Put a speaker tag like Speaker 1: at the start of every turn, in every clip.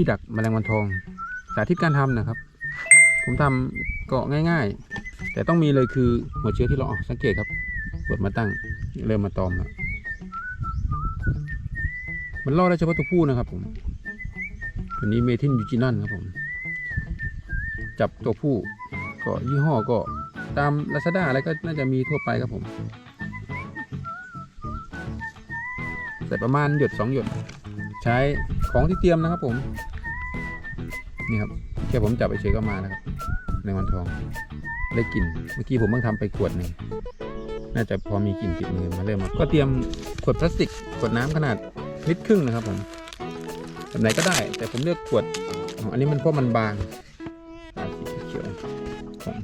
Speaker 1: ที่ดักแมลงวันทอง สาธิตการทำนะครับ ผมทำก็ง่าย ๆ แต่ต้องมีเลยคือหัวเชื้อที่เราอ๋อสังเกตครับกดมาตั้งเริ่มมาตอมแล้วมันล่อได้เฉพาะตัวผู้นะครับผมตัวนี้เมทินยูจินอนครับผม จับตัวผู้ก็ยี่ห้อก็ตามลาซาด้าอะไรก็น่าจะมีทั่วไปครับผมใส่ประมาณหยดสองหยด ใช้ของที่เตรียมนะครับผม นี่ครับแค่ผมจับไปเฉยก็มาแล้วครับในวันทองได้กลิ่นเมื่อกี้ผมเพิ่งทำไปขวดหนึ่งน่าจะพอมีกลิ่นติดมือมาเริ่มมาก็เตรียมขวดพลาสติกขวดน้ำขนาดลิตรครึ่งนะครับผมแบบไหนก็ได้ แต่ผมเลือกขวดอันนี้มันเพราะมันบางเขียวของ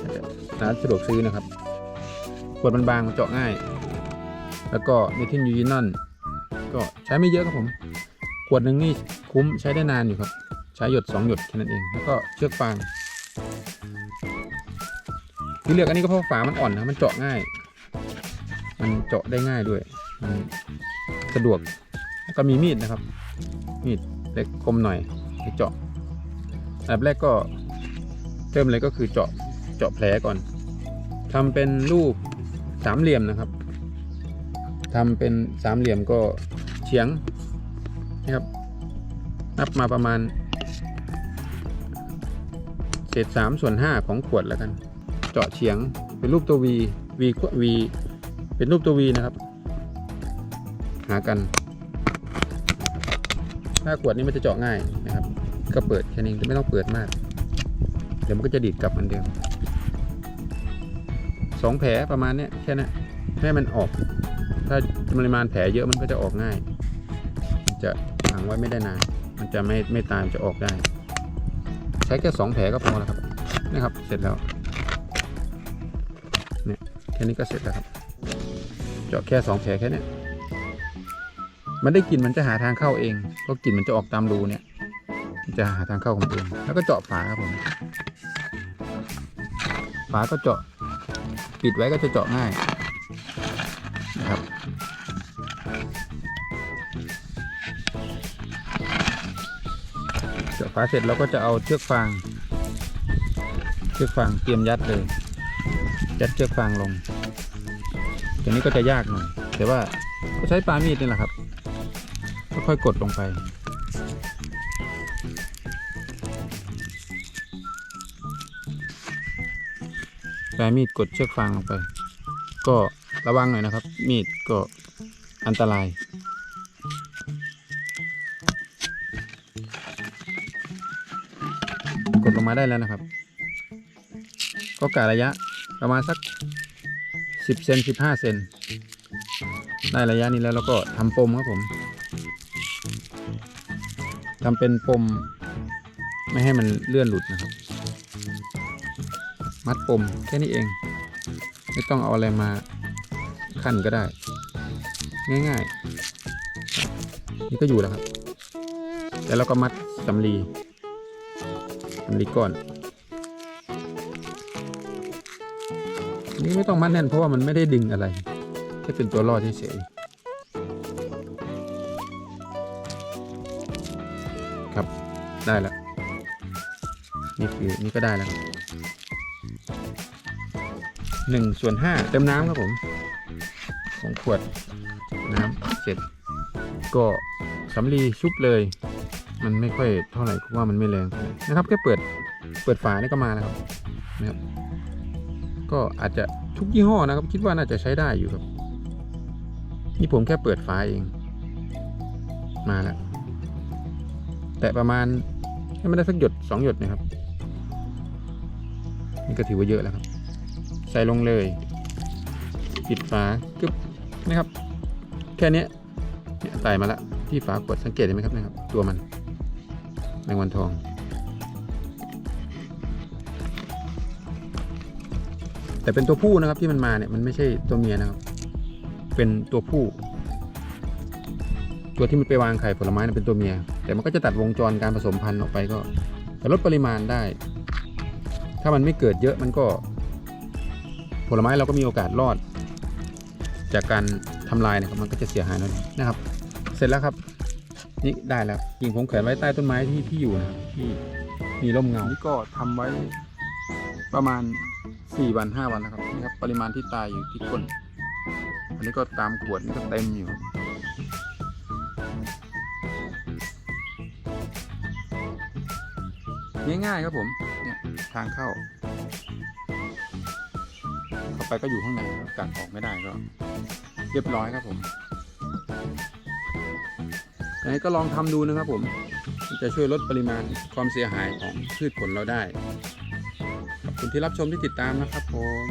Speaker 1: น่าจะร้านสะดวกซื้อนะครับ ขวดมันบางมันเจาะง่าย แล้วก็เมทิลยูยินอนก็ใช้ไม่เยอะครับผม ขวดหนึ่งนี่คุ้มใช้ได้นานอยู่ครับ ช้หยด2หยดแค่นั้นเอง แล้วก็เชือกฟางที่เลือกอันนี้ก็เพราะฝามันอ่อนนะมันเจาะง่าย มันเจาะได้ง่ายด้วยมันสะดวกแล้วก็มีมีดนะครับ มีดเล็กคมหน่อยให้เจาะอันดับแรกก็เริ่มเลยก็คือเจาะเจาะแผลก่อนทำเป็นรูปสามเหลี่ยมนะครับทำเป็นสามเหลี่ยมก็เฉียงนะครับ นับมาประมาณ เศษสามส่วนห้าของขวดแล้วกัน เจาะเฉียงเป็นรูปตัว V V ขวด V เป็นรูปตัว V นะครับ หากัน ถ้าขวดนี้มันจะเจาะง่ายนะครับ ก็เปิดแค่นี้ไม่ต้องเปิดมาก เดี๋ยวมันก็จะดีดกลับเหมือนเดิมสองแผลประมาณเนี้ยแค่นั้นให้มันออก ถ้าปริมาณแผลเยอะมันก็จะออกง่าย จะขังไว้ไม่ได้นาน มันจะไม่ไม่ตายมันจะออกได้ ช้แค่สองแผลก็พอแล้วครับนะครับ เสร็จแล้วเนี่ยแค่นี้ก็เสร็จแล้วครับ เจาะแค่สองแผลแค่นี้มันได้กลิ่นมันจะหาทางเข้าเองเพราะกลิ่นมันจะออกตามรูเนี่ยจะหาทางเข้าของมันเอง แล้วก็เจาะฝาครับผม ฝาก็เจาะ ปิดไว้ก็จะเจาะง่ายนะครับ จาะฝาเสร็จเราก็จะเอาเชือกฟาง เชือกฟางเตรียมยัดเลยยัดเชือกฟางลงตัวนี้ก็จะยากหน่อยแต่ว่าก็ใช้ปลามีดนี่แหละครับค่อยๆกดลงไปใช้มีดกดเชือกฟางลงไป ก็ระวังหน่อยนะครับ มีดก็อันตราย กดลงมาได้แล้วนะครับ ก็กะระยะประมาณสัก 10เซน15เซนได้ระยะนี้แล้วเราก็ทำปมครับผมทำเป็นปมไม่ให้มันเลื่อนหลุดนะครับ มัดปมแค่นี้เอง ไม่ต้องเอาอะไรมาขั้นก็ได้ ง่ายๆ นี่ก็อยู่แล้วครับ แล้วเราก็มัดสำลี สำลีก้อนอันนี้ไม่ต้องมัดแน่นเพราะว่ามันไม่ได้ดึงอะไรแค่เป็นตัวรอดเฉยๆครับได้แล้วนี่คือนี่ก็ได้แล้วหนึ่งส่วนห้าเติมน้ำครับผมของขวดน้ำเสร็จก็สำลีชุบเลย มันไม่ค่อยเท่าไหร่เพราะว่ามันไม่แรงนะครับแค่เปิดเปิดฝานี่ก็มาแล้วครับนะครับ ก็อาจจะทุกยี่ห้อนะครับ คิดว่าน่าจะใช้ได้อยู่ครับ นี่ผมแค่เปิดฝาเอง มาแล้วแต่ประมาณให้มันได้สักหยดสองหยดนะครับ นี่ก็ถือว่าเยอะแล้วครับ ใส่ลงเลยปิดฝากึ๊บนะครับ แค่นี้เนี่ยใส่มาแล้วที่ฝาขวดสังเกตเห็นไหมครับนะครับ ตัวมัน แมงวันทองแต่เป็นตัวผู้นะครับที่มันมาเนี่ยมันไม่ใช่ตัวเมียนะครับ เป็นตัวผู้ ตัวที่มันไปวางไข่ผลไม้นะเป็นตัวเมีย แต่มันก็จะตัดวงจรการผสมพันธุ์ออกไปก็จะลดปริมาณได้ ถ้ามันไม่เกิดเยอะมันก็ ผลไม้เราก็มีโอกาสรอด จากการทำลายนะครับมันก็จะเสียหายนั่นอยนะครับ เสร็จแล้วครับ นี่ได้แล้วกิ่งผมแขวนไว้ใต้ต้นไม้ที่ที่อยู่นะครับที่มีร่มเงานี่ก็ทำไว้ประมาณสี่วันห้าวันแล้วครับนี่ครับ ปริมาณที่ตายอยู่ที่ก้นอันนี้ก็ตามขวดนี่ก็เต็มอยู่ง่ายๆครับผม เนี่ยทางเข้า เข้าไปก็อยู่ข้างในครับกัดออกไม่ได้ก็ เรียบร้อยครับผม ยังไงก็ลองทำดูนะครับผมจะช่วยลดปริมาณความเสียหายของพืชผลเราได้ ขอบคุณที่รับชมที่ติดตามนะครับผม